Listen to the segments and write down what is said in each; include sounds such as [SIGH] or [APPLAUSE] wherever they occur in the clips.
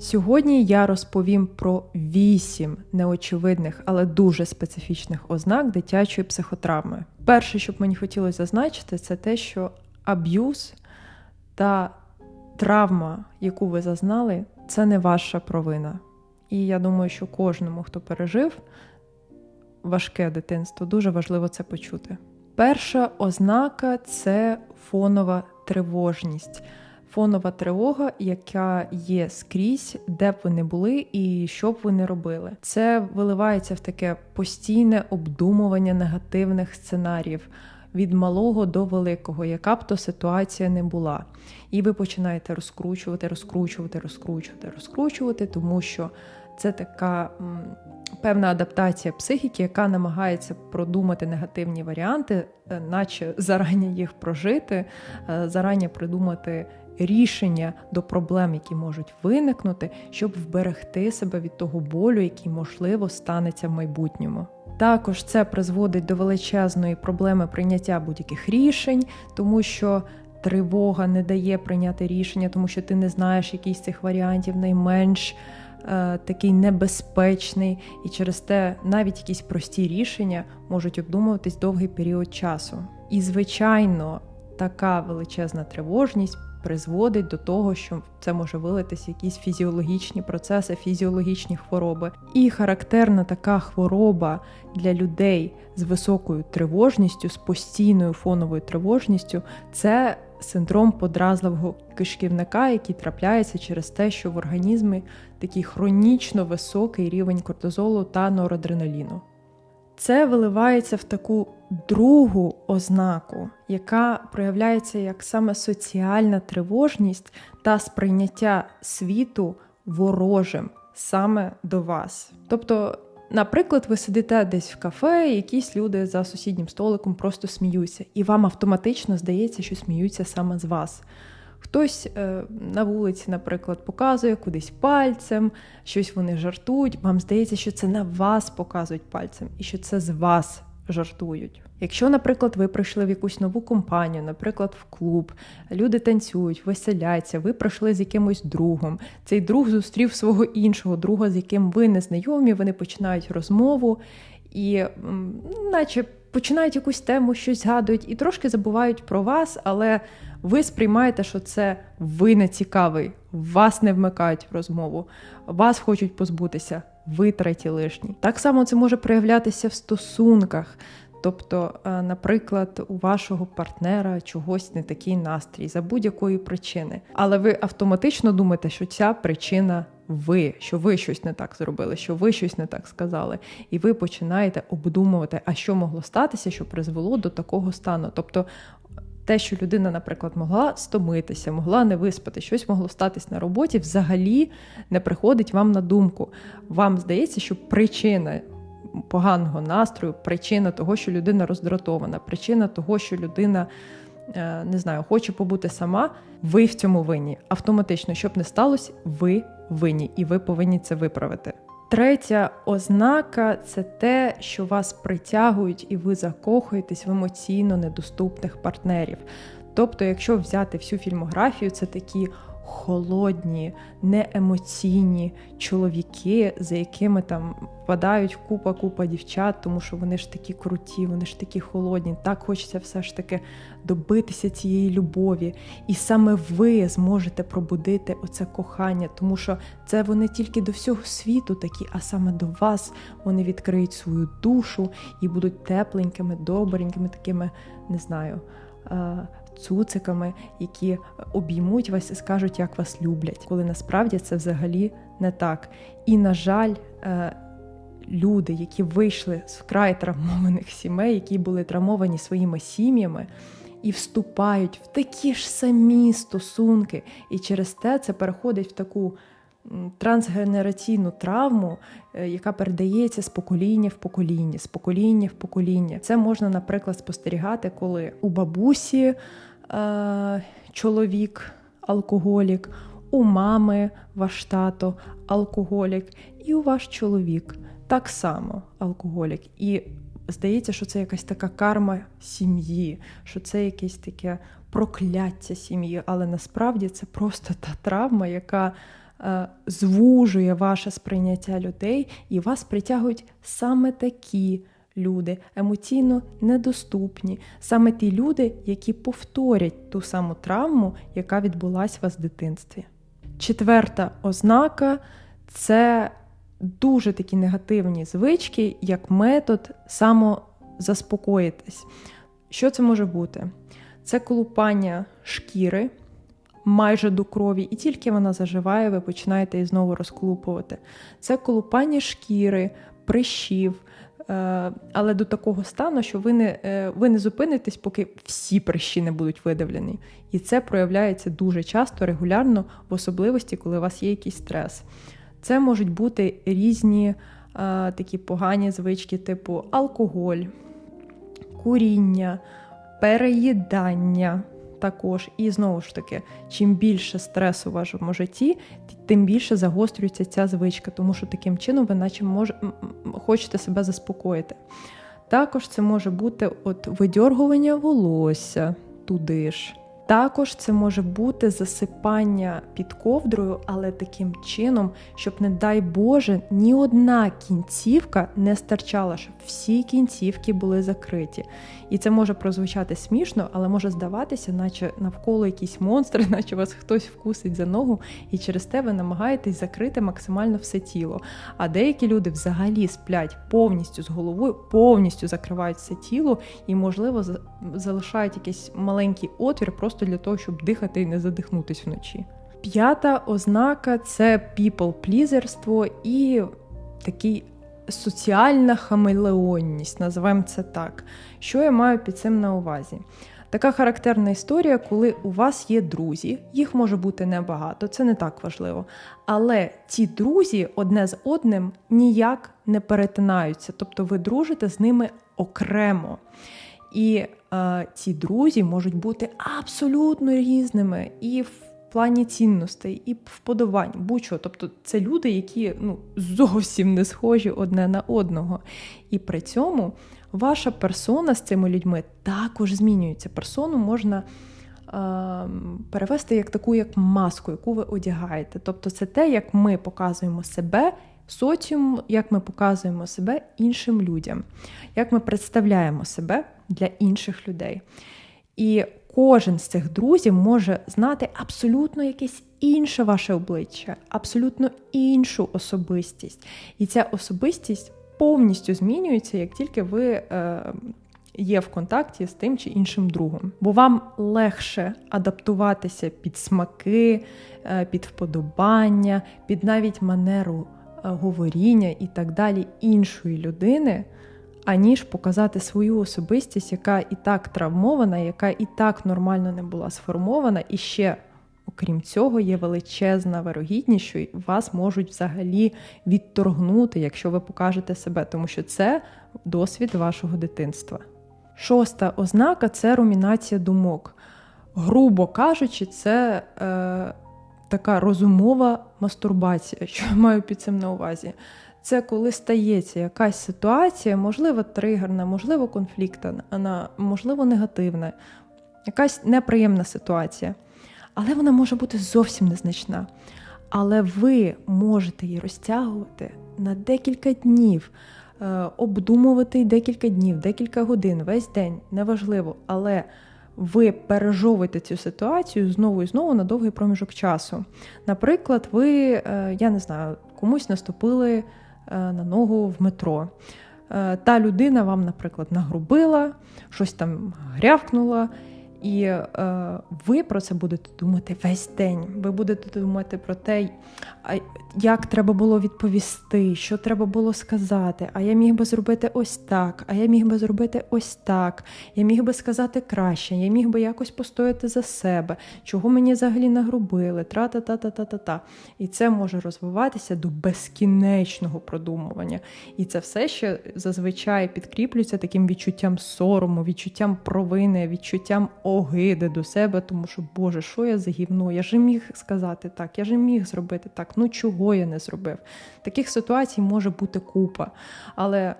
Сьогодні я розповім про вісім неочевидних, але дуже специфічних ознак дитячої психотравми. Перше, що б мені хотілося зазначити, це те, що аб'юз та травма, яку ви зазнали, це не ваша провина. І я думаю, що кожному, хто пережив важке дитинство, дуже важливо це почути. Перша ознака це фонова тривожність. Фонова тривога, яка є скрізь, де б ви не були і що б ви не робили. Це виливається в таке постійне обдумування негативних сценаріїв від малого до великого, яка б то ситуація не була. І ви починаєте розкручувати, розкручувати, розкручувати, розкручувати, тому що це така м, певна адаптація психіки, яка намагається продумати негативні варіанти, е, наче зарані їх прожити, е, зарані придумати рішення до проблем, які можуть виникнути, щоб вберегти себе від того болю, який можливо станеться в майбутньому. Також це призводить до величезної проблеми прийняття будь-яких рішень, тому що тривога не дає прийняти рішення, тому що ти не знаєш, який з цих варіантів найменш е, такий небезпечний, і через те навіть якісь прості рішення можуть обдумуватись довгий період часу. І, звичайно, така величезна тривожність призводить до того, що це може вилитися якісь фізіологічні процеси, фізіологічні хвороби. І характерна така хвороба для людей з високою тривожністю, з постійною фоновою тривожністю це синдром подразливого кишківника, який трапляється через те, що в організмі такий хронічно високий рівень кортизолу та норадреналіну. Це виливається в таку другу ознаку, яка проявляється як саме соціальна тривожність та сприйняття світу ворожим саме до вас. Тобто, наприклад, ви сидите десь в кафе, і якісь люди за сусіднім столиком просто сміються, і вам автоматично здається, що сміються саме з вас. Хтось е, на вулиці, наприклад, показує кудись пальцем, щось вони жартують. Вам здається, що це на вас показують пальцем і що це з вас жартують. Якщо, наприклад, ви прийшли в якусь нову компанію, наприклад, в клуб, люди танцюють, веселяться, ви прийшли з якимось другом. Цей друг зустрів свого іншого друга, з яким ви не знайомі, вони починають розмову і, наче, починають якусь тему, щось згадують і трошки забувають про вас, але ви сприймаєте, що це ви не цікавий, вас не вмикають в розмову, вас хочуть позбутися, ви треті лишні. Так само це може проявлятися в стосунках. Тобто, е, наприклад, у вашого партнера чогось не такий настрій за будь-якої причини, але ви автоматично думаєте, що ця причина ви, що ви щось не так зробили, що ви щось не так сказали, і ви починаєте обдумувати, а що могло статися, що призвело до такого стану. Тобто те, що людина, наприклад, могла стомитися, могла не виспати, щось могло статись на роботі, взагалі не приходить вам на думку. Вам здається, що причина. Поганого настрою, причина того, що людина роздратована, причина того, що людина е, не знаю, хоче побути сама. Ви в цьому винні. Автоматично, щоб не сталося, ви винні, і ви повинні це виправити. Третя ознака це те, що вас притягують і ви закохуєтесь в емоційно недоступних партнерів. Тобто, якщо взяти всю фільмографію, це такі холодні, неемоційні чоловіки, за якими там впадають купа-купа дівчат, тому що вони ж такі круті, вони ж такі холодні. Так хочеться все ж таки добитися цієї любові. І саме ви зможете пробудити оце кохання, тому що це вони тільки до всього світу такі, а саме до вас вони відкриють свою душу і будуть тепленькими, добренькими, такими, не знаю цуциками, які обіймуть вас і скажуть, як вас люблять, коли насправді це взагалі не так. І, на жаль, е, люди, які вийшли з вкрай травмованих сімей, які були травмовані своїми сім'ями. І вступають в такі ж самі стосунки, і через те це переходить в таку трансгенераційну травму, е, яка передається з покоління в покоління, з покоління в покоління. Це можна, наприклад, спостерігати, коли у бабусі е, чоловік алкоголік, у мами ваш тато алкоголік, і у ваш чоловік так само алкоголік. І здається, що це якась така карма сім'ї, що це якесь таке прокляття сім'ї, але насправді це просто та травма, яка е, звужує ваше сприйняття людей, і вас притягують саме такі люди, емоційно недоступні, саме ті люди, які повторять ту саму травму, яка відбулася у вас в дитинстві. Четверта ознака це дуже такі негативні звички, як метод самозаспокоїтись. Що це може бути? Це колупання шкіри майже до крові, і тільки вона заживає, ви починаєте її знову розколупувати. Це колупання шкіри, прищів, але до такого стану, що ви не, е, ви не зупинитесь, поки всі прищі не будуть видавлені. І це проявляється дуже часто, регулярно, в особливості, коли у вас є якийсь стрес. Це можуть бути різні е, такі погані звички, типу алкоголь, куріння, переїдання. Також, і знову ж таки, чим більше стресу в вашому житті, тим більше загострюється ця звичка, тому що таким чином ви наче мож... хочете себе заспокоїти. Також це може бути от видьоргування волосся туди ж. Також це може бути засипання під ковдрою, але таким чином, щоб, не дай Боже, ні одна кінцівка не стирчала, щоб всі кінцівки були закриті. І це може прозвучати смішно, але може здаватися, наче навколо якісь монстри, [LAUGHS] наче вас хтось вкусить за ногу, і через те ви намагаєтесь закрити максимально все тіло. А деякі люди взагалі сплять повністю з головою, повністю закривають все тіло і, можливо, залишають якийсь маленький отвір просто для того, щоб дихати і не задихнутись вночі. П'ята ознака це people-плізерство і такий соціальна хамелеонність, називаємо це так. Що я маю під цим на увазі? Така характерна історія, коли у вас є друзі, їх може бути небагато, це не так важливо. Але ці друзі одне з одним ніяк не перетинаються, тобто ви дружите з ними окремо. І ці друзі можуть бути абсолютно різними і в плані цінностей, і вподобань, будь-що. Тобто це люди, які ну, зовсім не схожі одне на одного. І при цьому ваша персона з цими людьми також змінюється. Персону можна. Перевести як таку, як маску, яку ви одягаєте. Тобто це те, як ми показуємо себе соціум, як ми показуємо себе іншим людям, як ми представляємо себе для інших людей. І кожен з цих друзів може знати абсолютно якесь інше ваше обличчя, абсолютно іншу особистість. І ця особистість повністю змінюється, як тільки ви. Е, Є в контакті з тим чи іншим другом, бо вам легше адаптуватися під смаки, е, під вподобання, під навіть манеру е, говоріння і так далі іншої людини, аніж показати свою особистість, яка і так травмована, яка і так нормально не була сформована, і ще, окрім цього, є величезна вирогідність, що вас можуть взагалі відторгнути, якщо ви покажете себе, тому що це досвід вашого дитинства. Шоста ознака це румінація думок. Грубо кажучи, це е, така розумова мастурбація, що я маю під цим на увазі це коли стається якась ситуація, можливо, тригерна, можливо, конфліктна, можливо, негативна, якась неприємна ситуація. Але вона може бути зовсім незначна. Але ви можете її розтягувати на декілька днів, е, обдумувати декілька днів, декілька годин, весь день, неважливо. Але ви пережовуєте цю ситуацію знову і знову на довгий проміжок часу. Наприклад, ви, е, я не знаю, комусь наступили на ногу в метро. Е, та людина вам, наприклад, нагрубила, щось там грявкнула, і е, ви про це будете думати весь день. Ви будете думати про те, як треба було відповісти, що треба було сказати. А я міг би зробити ось так, а я міг би зробити ось так. Я міг би сказати краще, я міг би якось постояти за себе, чого мені взагалі нагрубили, тра-та-та-та-та-та. І це може розвиватися до безкінечного продумування. І це все ще зазвичай підкріплюється таким відчуттям сорому, відчуттям провини, відчуттям огиди до себе, тому що, Боже, що я за гівно? Я ж міг сказати так, я ж міг зробити так. Ну чого я не зробив? Таких ситуацій може бути купа. Але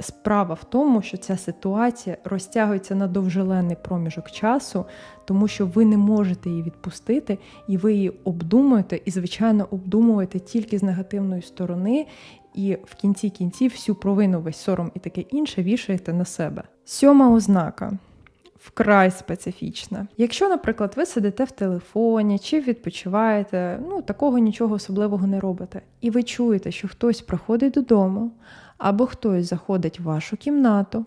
Справа в тому, що ця ситуація розтягується на довжеленний проміжок часу, тому що ви не можете її відпустити, і ви її обдумуєте, і, звичайно, обдумуєте тільки з негативної сторони, і в кінці кінців всю провину, весь сором і таке інше вішаєте на себе. Сьома ознака. Вкрай специфічна. Якщо, наприклад, ви сидите в телефоні чи відпочиваєте, ну такого нічого особливого не робите, і ви чуєте, що хтось приходить додому, або хтось заходить в вашу кімнату,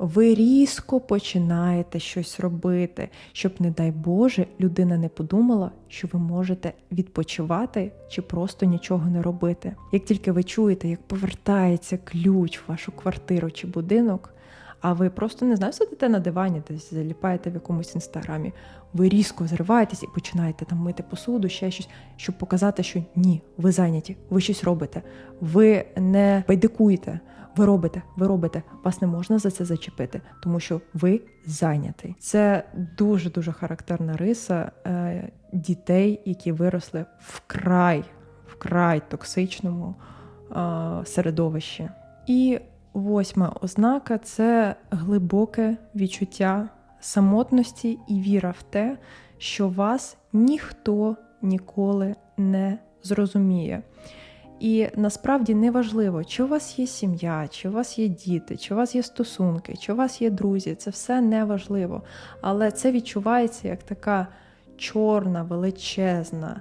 ви різко починаєте щось робити, щоб, не дай Боже, людина не подумала, що ви можете відпочивати чи просто нічого не робити. Як тільки ви чуєте, як повертається ключ в вашу квартиру чи будинок, а ви просто не знаю, сидите на дивані, десь заліпаєте в якомусь інстаграмі, ви різко зриваєтесь і починаєте там мити посуду, ще щось, щоб показати, що ні, ви зайняті, ви щось робите, ви не байдикуєте, ви робите, ви робите. Вас не можна за це зачепити, тому що ви зайнятий. Це дуже дуже характерна риса е, дітей, які виросли вкрай, вкрай токсичному е, середовищі. І Восьма ознака це глибоке відчуття самотності і віра в те, що вас ніхто ніколи не зрозуміє. І насправді не важливо, чи у вас є сім'я, чи у вас є діти, чи у вас є стосунки, чи у вас є друзі. Це все не важливо. Але це відчувається як така чорна, величезна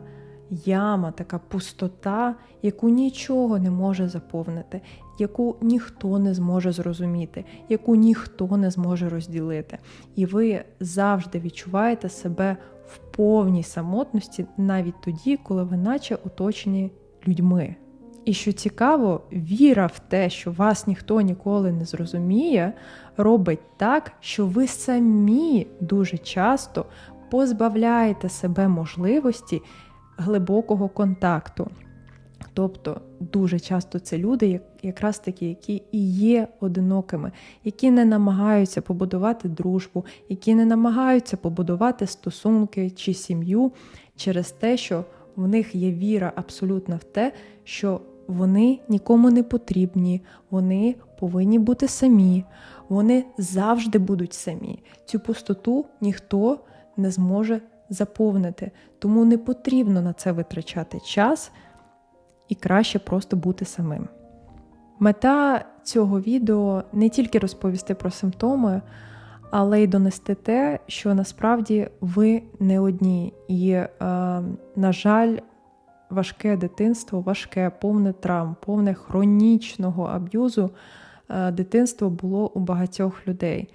яма, така пустота, яку нічого не може заповнити, яку ніхто не зможе зрозуміти, яку ніхто не зможе розділити. І ви завжди відчуваєте себе в повній самотності навіть тоді, коли ви наче оточені людьми. І що цікаво, віра в те, що вас ніхто ніколи не зрозуміє, робить так, що ви самі дуже часто позбавляєте себе можливості глибокого контакту. Тобто дуже часто це люди, якраз такі, які і є одинокими, які не намагаються побудувати дружбу, які не намагаються побудувати стосунки чи сім'ю через те, що в них є віра абсолютно в те, що вони нікому не потрібні, вони повинні бути самі, вони завжди будуть самі. Цю пустоту ніхто не зможе заповнити, тому не потрібно на це витрачати час і краще просто бути самим. Мета цього відео не тільки розповісти про симптоми, але й донести те, що насправді ви не одні. І, е, на жаль, важке дитинство, важке, повне травм, повне хронічного аб'юзу е, дитинство було у багатьох людей.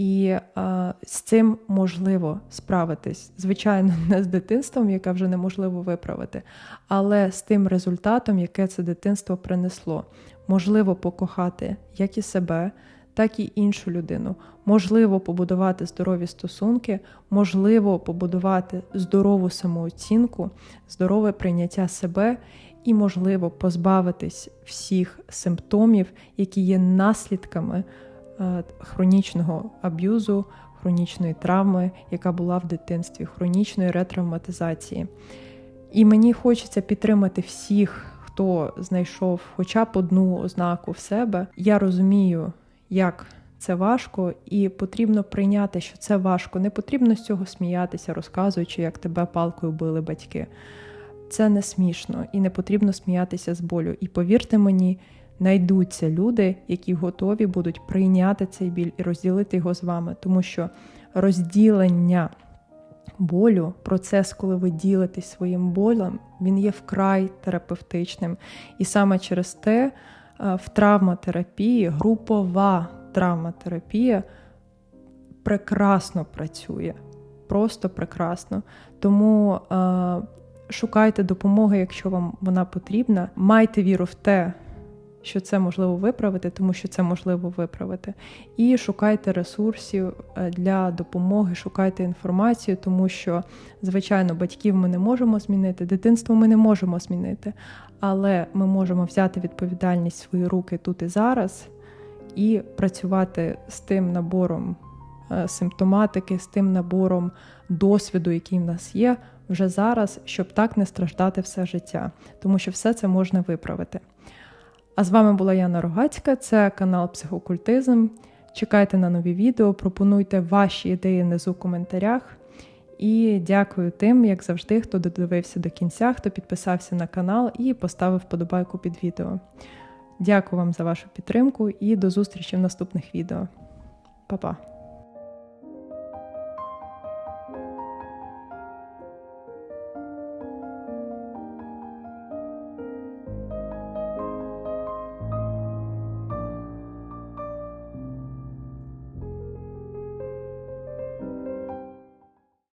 І а, з цим можливо справитись. Звичайно, [LAUGHS] не з дитинством, яке вже неможливо виправити, але з тим результатом, яке це дитинство принесло. Можливо покохати як і себе, так і іншу людину. Можливо побудувати здорові стосунки, можливо побудувати здорову самооцінку, здорове прийняття себе. І, можливо, позбавитись всіх симптомів, які є наслідками Е, хронічного аб'юзу, хронічної травми, яка була в дитинстві, хронічної ретравматизації. І мені хочеться підтримати всіх, хто знайшов хоча б одну ознаку в себе. Я розумію, як це важко, і потрібно прийняти, що це важко. Не потрібно з цього сміятися, розказуючи, як тебе палкою били батьки. Це не смішно і не потрібно сміятися з болю. І повірте мені, знайдуться люди, які готові будуть прийняти цей біль і розділити його з вами, тому що розділення болю, процес, коли ви ділитесь своїм болем, він є вкрай терапевтичним. І саме через те е, в травматерапії, групова травматерапія прекрасно працює. Просто прекрасно. Тому е, шукайте допомоги, якщо вам вона потрібна. Майте віру в те, що це можливо виправити, тому що це можливо виправити. І шукайте ресурсів е, для допомоги, шукайте інформацію, тому що, звичайно, батьків ми не можемо змінити, дитинство ми не можемо змінити, але ми можемо взяти відповідальність в свої руки тут і зараз і працювати з тим набором е, симптоматики, з тим набором досвіду, який в нас є. Вже зараз, щоб так не страждати все життя, тому що все це можна виправити. А з вами була Яна Рогацька, це канал Психокультизм. Чекайте на нові відео, пропонуйте ваші ідеї внизу в коментарях. І дякую тим, як завжди, хто додивився до кінця, хто підписався на канал і поставив подобайку під відео. Дякую вам за вашу підтримку і до зустрічі в наступних відео. Па-па!